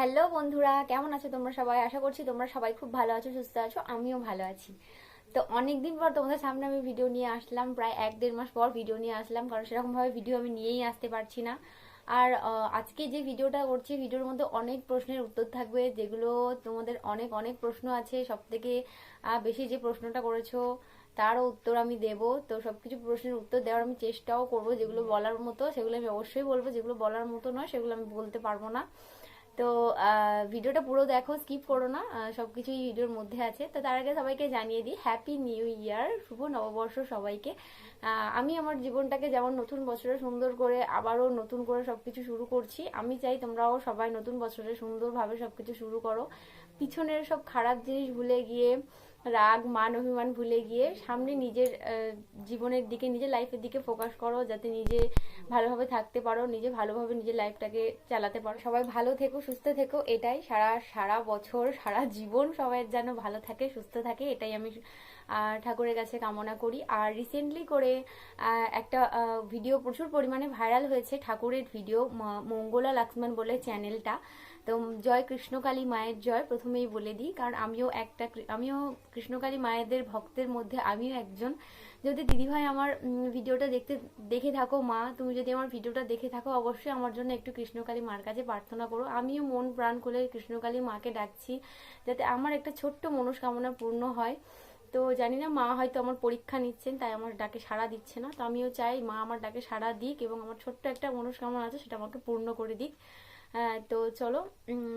Hello বন্ধুরা, কেমন আছো তোমরা সবাই? আশা করছি তোমরা সবাই খুব ভালো আছো, সুস্থ আছো, আমিও ভালো আছি। তো অনেকদিন পর তোমাদের সামনে আমি ভিডিও নিয়ে আসলাম, প্রায় এক দেড় মাস পর ভিডিও নিয়ে আসলাম, কারণ সেরকমভাবে ভিডিও আমি নিয়েই আসতে পারছি না। আর আজকে যে ভিডিওটা করছি ভিডিওর মধ্যে অনেক প্রশ্নের উত্তর থাকবে, যেগুলো তোমাদের অনেক অনেক প্রশ্ন আছে। সব থেকে বেশি যে প্রশ্নটা করেছ তারও উত্তর আমি দেব। তো সবকিছু প্রশ্নের উত্তর দেওয়ার আমি চেষ্টাও করব, যেগুলো বলার মতো, সেগুলো আমি অবশ্যই বলব। যেগুলো বলার মতো নয়, সেগুলো আমি বলতে পারব না। তো ভিডিওটা পুরো দেখো স্কিপ করো না সব কিছুই ভিডিওর মধ্যে আছে। তো তার আগে সবাইকে জানিয়ে দিই হ্যাপি নিউ ইয়ার শুভ নববর্ষ সবাইকে। আমি আমার জীবনটাকে যেমন নতুন বছরে সুন্দর করে আবারও নতুন করে সবকিছু শুরু করছি, আমি চাই তোমরাও সবাই নতুন বছরে সুন্দরভাবে সবকিছু শুরু করো। পিছনের সব খারাপ জিনিস ভুলে গিয়ে, রাগ, মান, অভিমান ভুলে গিয়ে সামনে নিজের জীবনের দিকে, নিজের লাইফের দিকে ফোকাস করো, যাতে নিজে ভালোভাবে থাকতে পারো, নিজে ভালোভাবে নিজের লাইফটাকে চালাতে পারো। সবাই ভালো থেকো, সুস্থ থেকো, এটাই সারা সারা বছর, সারা জীবন সবাই যেন ভালো থাকে, সুস্থ থাকে, এটাই আমি ঠাকুরের কাছে কামনা করি। আর রিসেন্টলি করে একটা ভিডিও প্রচুর পরিমাণে ভাইরাল হয়েছে ঠাকুরের ভিডিও মঙ্গলা লক্ষ্মণ বলে চ্যানেলটা তো জয় কৃষ্ণকালী মায়ের জয় প্রথমেই বলে দিই, কারণ আমিও একটা আমিও কৃষ্ণকালী মায়েদের ভক্তের মধ্যে, আমিও একজন। যদি দিদিভাই আমার ভিডিওটা দেখতে, দেখে থাকো, মা, তুমি যদি আমার ভিডিওটা দেখে থাকো, অবশ্যই আমার জন্য একটু কৃষ্ণকালী মার কাছে প্রার্থনা করো। আমিও মন প্রাণ খুলে কৃষ্ণকালী মাকে ডাকছি, যাতে আমার একটা ছোট্ট মনস্কামনা পূর্ণ হয়। তো জানি না, মা হয়তো আমার পরীক্ষা নিচ্ছেন, তাই আমার ডাকে সাড়া দিচ্ছে না। তো আমিও চাই মা আমার ডাকে সাড়া দিক এবং আমার ছোট্ট একটা মনস্কামনা আছে, সেটা আমাকে পূর্ণ করে দিক। তো চলো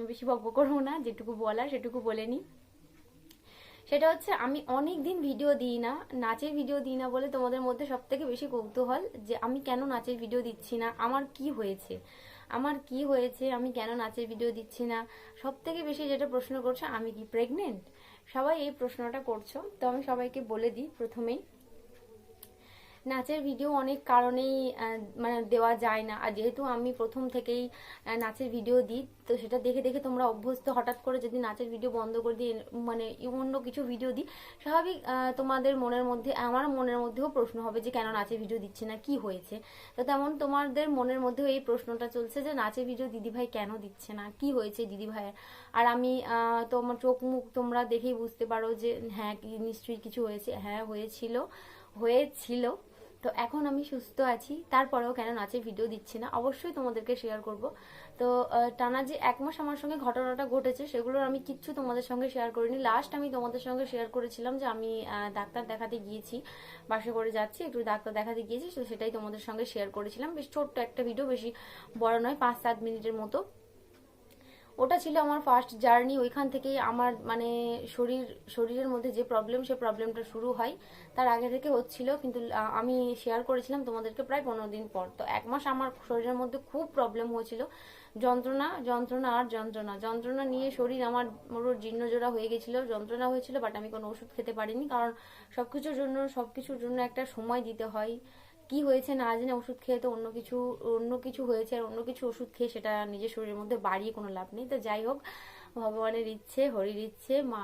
বেশি বকবক করব না, যেটুকু বলার সেটুকু বলে নিই। সেটা হচ্ছে, আমি অনেক দিন ভিডিও দিই না, নাচের ভিডিও দিই না বলে তোমাদের মধ্যে সব থেকে বেশি কৌতূহল যে আমি কেন নাচের ভিডিও দিচ্ছি না, আমার কি হয়েছে? আমার কি হয়েছে? আমি কেন নাচের ভিডিও দিচ্ছি না? সব থেকে বেশি যেটা প্রশ্ন করছ, আমি কি প্রেগনেন্ট সবাই এই প্রশ্নটা করছ তো আমি সবাইকে বলে দিই প্রথমেই। নাচের ভিডিও অনেক কারণেই মানে দেওয়া যায় না। আর যেহেতু আমি প্রথম থেকেই নাচের ভিডিও দিই, তো সেটা দেখে দেখে তোমরা অভ্যস্ত, হঠাৎ করে যদি নাচের ভিডিও বন্ধ করে দিই মানে অন্য কিছু ভিডিও দিই, স্বাভাবিক তোমাদের মনের মধ্যে, আমার মনের মধ্যেও প্রশ্ন হবে যে কেন নাচের ভিডিও দিচ্ছে না, কি হয়েছে? তো তেমন তোমাদের মনের মধ্যেও এই প্রশ্নটা চলছে যে নাচের ভিডিও দিদিভাই কেন দিচ্ছে না, কি হয়েছে দিদিভাইয়ের? আর আমি তোমার চোখ মুখ তোমরা দেখেই বুঝতে পারো যে হ্যাঁ নিশ্চয়ই কিছু হয়েছে হ্যাঁ হয়েছিল হয়েছিল। তো এখন আমি সুস্থ আছি। তারপরেও কেন নাচের ভিডিও দিচ্ছি না, অবশ্যই তোমাদেরকে শেয়ার করব। তো টানা যে এক মাস আমার সঙ্গে ঘটনাটা ঘটেছে সেগুলোর আমি কিচ্ছু তোমাদের সঙ্গে শেয়ার করিনি। লাস্ট আমি তোমাদের সঙ্গে শেয়ার করেছিলাম যে আমি ডাক্তার দেখাতে গিয়েছি, বাসে করে যাচ্ছি, একটু ডাক্তার দেখাতে গিয়েছি, তো সেটাই তোমাদের সঙ্গে শেয়ার করেছিলাম। বেশ ছোট্ট একটা ভিডিও বেশি বড় নয় পাঁচ সাত মিনিটের মতো। ওটা ছিল আমার ফার্স্ট জার্নি ওইখান থেকেই আমার মানে শরীর, শরীরের মধ্যে যে প্রবলেম সে প্রবলেমটা শুরু হয়। তার আগে থেকে হচ্ছিল, কিন্তু আমি শেয়ার করেছিলাম তোমাদেরকে প্রায় পনেরো দিন পর। তো এক মাস আমার শরীরের মধ্যে খুব প্রবলেম হয়েছিল। যন্ত্রণা যন্ত্রণা আর যন্ত্রণা। যন্ত্রণা নিয়ে শরীর আমার পুরো জীর্ণজোড়া হয়ে গেছিল, যন্ত্রণা হয়েছিল বাট আমি কোনো ওষুধ খেতে পারিনি, কারণ সবকিছুর জন্য সবকিছুর জন্য একটা সময় দিতে হয়। কি হয়েছে না জানে, ওষুধ খেয়ে তো অন্য কিছু অন্য কিছু হয়েছে আর অন্য কিছু ওষুধ খেয়ে সেটা নিজের শরীরের মধ্যে বাড়িয়ে কোনো লাভ নেই। তো যাই হোক, ভগবানের ইচ্ছে, হরির ইচ্ছে, মা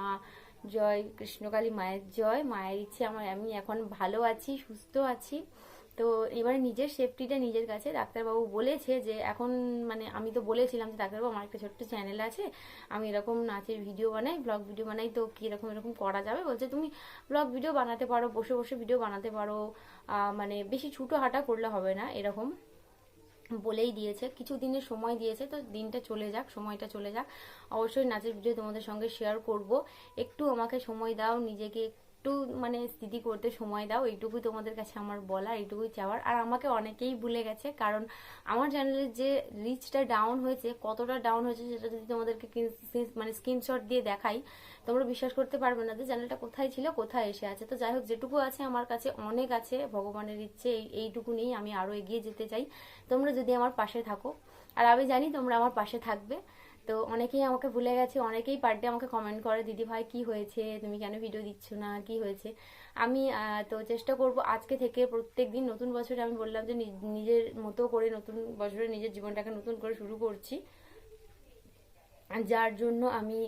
জয়, কৃষ্ণকালী মায়ের জয়, মায়ের ইচ্ছে, আমার, আমি এখন ভালো আছি, সুস্থ আছি। তো এবারে নিজের সেফটিটা নিজের কাছে। ডাক্তারবাবু বলেছে যে, এখন মানে আমি তো বলেছিলাম যে, ডাক্তারবাবু, আমার একটা ছোট্ট চ্যানেল আছে। আমি এরকম নাচের ভিডিও বানাই ব্লগ ভিডিও বানাই। তো কি এরকম এরকম করা যাবে? বলছে, তুমি ব্লগ ভিডিও বানাতে পারো, বসে বসে ভিডিও বানাতে পারো। মানে বেশি ছুটো হাঁটা করলে হবে না, এরকম বলেই দিয়েছে। কিছু দিনের সময় দিয়েছে, তো দিনটা চলে যাক, সময়টা চলে যাক। অবশ্যই নাচের ভিডিও তোমাদের সঙ্গে শেয়ার করব। একটু আমাকে সময় দাও, নিজেকে একটু মানে স্থিতি করতে সময় দাও এইটুকুই তোমাদের কাছে আমার বলা এইটুকুই চাওয়ার। আর আমাকে অনেকেই ভুলে গেছে, কারণ আমার চ্যানেলের যে রিচটা ডাউন হয়েছে, কতটা ডাউন হয়েছে সেটা যদি তোমাদেরকে মানে স্ক্রিনশট দিয়ে দেখাই, তোমরা বিশ্বাস করতে পারবে না যে চ্যানেলটা কোথায় ছিল, কোথায় এসে আছে। তো যাই হোক, যেটুকু আছে আমার কাছে, অনেক আছে, ভগবানের ইচ্ছে, এই, এইটুকু নিয়েই আমি আরও এগিয়ে যেতে চাই। তোমরা যদি আমার পাশে থাকো, আর আমি জানি তোমরা আমার পাশে থাকবে। তো অনেকেই আমাকে ভুলে গেছে, অনেকেই পার ডে আমাকে কমেন্ট করে, দিদি ভাই, কি হয়েছে? তুমি কেন ভিডিও দিচ্ছ না? কি হয়েছে? আমি তো চেষ্টা করব আজকে থেকে প্রত্যেক দিন নতুন বছরে আমি বললাম যে নিজ- নিজের মতো করে নতুন বছরে নিজের জীবনটাকে নতুন করে শুরু করছি। যার জন্য আমি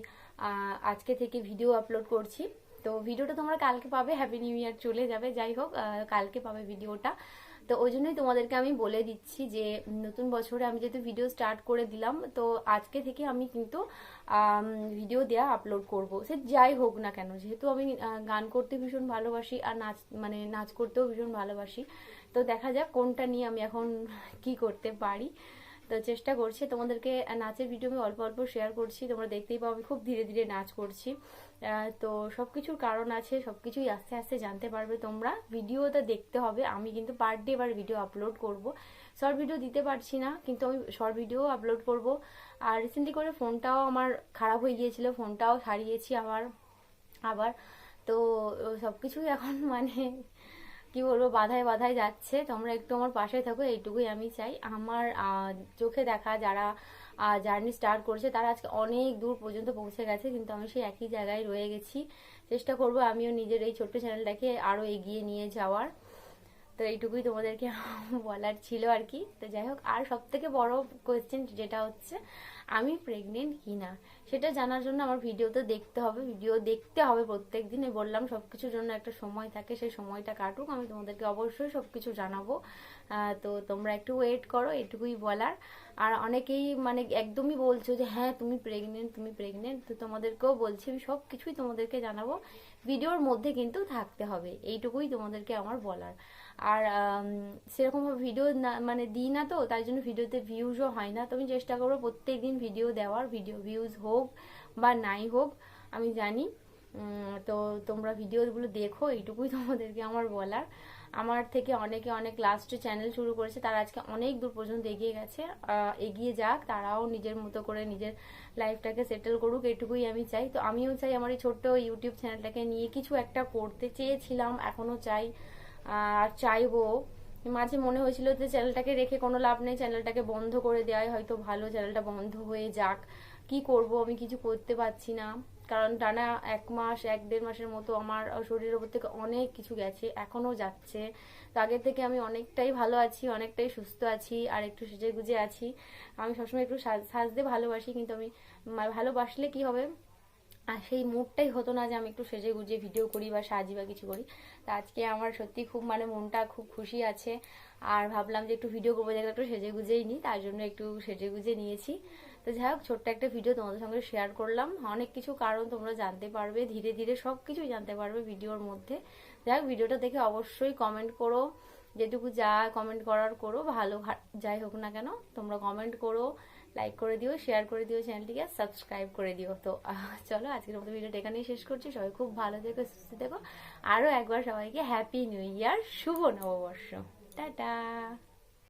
আজকে থেকে ভিডিও আপলোড করছি। তো ভিডিওটা তোমরা কালকে পাবে হ্যাপি নিউ ইয়ার চলে যাবে। যাই হোক কালকে পাবে ভিডিওটা তো ওই জন্যই তোমাদেরকে আমি বলে দিচ্ছি যে, নতুন বছরে আমি যেহেতু ভিডিও স্টার্ট করে দিলাম, তো আজকে থেকে আমি কিন্তু ভিডিও দেওয়া আপলোড করব। সে যাই হোক না কেন, যেহেতু আমি গান করতে ভীষণ ভালোবাসি আর নাচ মানে নাচ করতেও ভীষণ ভালোবাসি। তো দেখা যাক কোনটা নিয়ে আমি এখন কি করতে পারি। তো চেষ্টা করছি তোমাদেরকে নাচের ভিডিও আমি অল্প অল্প শেয়ার করছি। তোমরা দেখতেই পাও আমি খুব ধীরে ধীরে নাচ করছি। তো সব কিছুর কারণ আছে সব কিছুই আস্তে আস্তে জানতে পারবে তোমরা। ভিডিওটা দেখতে হবে। আমি কিন্তু পার ডে এবার ভিডিও আপলোড করব। শর্ট ভিডিও দিতে পারছি না, কিন্তু আমি শর্ট ভিডিও আপলোড করব। আর রিসেন্টলি করে ফোনটাও আমার খারাপ হয়ে গিয়েছিল ফোনটাও সারিয়েছি আমার আবার। তো সব কিছুই এখন মানে কি বলব, বাধায় বাধায় যাচ্ছে। তোমরা একটু আমার পাশে থাকো, এইটুকুই আমি চাই। আমার চোখে দেখা যারা জার্নি স্টার্ট করছে, তারা আজকে অনেক দূর পর্যন্ত পৌঁছে গেছে, কিন্তু আমি সেই একই জায়গায় রয়ে গেছি। চেষ্টা করব আমিও নিজের এই ছোট্ট চ্যানেলটাকে আরও এগিয়ে নিয়ে যাওয়ার। তো এইটুকুই তোমাদেরকে বলার ছিল আর কি। তো যাই হোক, আর সব থেকে বড় কোয়েশ্চেন যেটা হচ্ছে, আমি প্রেগনেন্ট কি না? সেটা জানার জন্য আমার ভিডিও তো দেখতে হবে ভিডিও দেখতে হবে প্রত্যেক দিনে বললাম সব কিছুর জন্য একটা সময় থাকে, সেই সময়টা কাটুক। আমি তোমাদেরকে অবশ্যই সব কিছু জানাব তো তোমরা একটু ওয়েট করো এটুকুই বলার। আর অনেকেই মানে একদমই বলছো যে হ্যাঁ তুমি প্রেগনেন্ট তুমি প্রেগনেন্ট তো তোমাদেরকেও বলছি, আমি সব কিছুই তোমাদেরকে জানাব। ভিডিওর মধ্যে কিন্তু থাকতে হবে, এইটুকুই তোমাদেরকে আমার বলার। আর সেরকম ভিডিও না মানে দিই না তো, তাই জন্য ভিডিওতে ভিউজও হয় না। তো আমি চেষ্টা করব প্রত্যেক দিন ভিডিও দেওয়ার ভিডিও ভিউজ হোক বা নাই হোক, আমি জানি। তো তোমরা ভিডিওগুলো দেখো, এইটুকুই তোমাদেরকে আমার বলার। আমার থেকে অনেকে অনেক লাস্ট চ্যানেল শুরু করেছে, তারা আজকে অনেক দূর পর্যন্ত এগিয়ে গেছে। এগিয়ে যাক, তারাও নিজের মতো করে নিজের লাইফটাকে সেটেল করুক এটুকুই আমি চাই। তো আমিও চাই আমার এই ছোট্ট ইউটিউব চ্যানেলটাকে নিয়ে কিছু একটা করতে। চেয়েছিলাম এখনও চাই। আর চাইব। মাঝে মনে হয়েছিল যে চ্যানেলটাকে রেখে কোনো লাভ নেই, চ্যানেলটাকে বন্ধ করে দেওয়াই হয়তো ভালো চ্যানেলটা বন্ধ হয়ে যাক। কি করব? আমি কিছু করতে পারছি না। কারণ টানা এক মাস, এক দেড় মাসের মতো আমার শরীরের ওপর থেকে অনেক কিছু গেছে এখনও যাচ্ছে। তো আগের থেকে আমি অনেকটাই ভালো আছি, অনেকটাই সুস্থ আছি, আর একটু সেজে গুজে আছি। আমি সবসময় একটু সাজ- সাজতে ভালোবাসি, কিন্তু আমি ভালোবাসলে কি হবে? আর সেই মুডটাই হতো না যে আমি একটু সেজে গুজে ভিডিও করি বা সাজি বা কিছু করি। তো আজকে আমার সত্যি খুব মানে মনটা খুব খুশি আছে। আর ভাবলাম যে একটু ভিডিও করব দেখলে একটু সেজে গুজেই নিই তার জন্য একটু সেজে গুজে নিয়েছি। তো যাই হোক, ছোট্ট একটা ভিডিও তোমাদের সঙ্গে শেয়ার করলাম। অনেক কিছু কারণ তোমরা জানতে পারবে, ধীরে ধীরে সব কিছুই জানতে পারবে ভিডিওর মধ্যে। যাই হোক ভিডিওটা দেখে অবশ্যই কমেন্ট করো। যেটুকু যা কমেন্ট করার করো, ভালো যাই হোক না কেন, তোমরা কমেন্ট করো। লাইক করে দিও শেয়ার করে দিও চ্যানেলটিকে সাবস্ক্রাইব করে দিও। তো চলো, আজকের মতো ভিডিওটা এখানেই শেষ করছি। সবাই খুব ভালো থেকো, সুস্থ থেকো। আরও একবার সবাইকে হ্যাপি নিউ ইয়ার শুভ নববর্ষ। টাটা!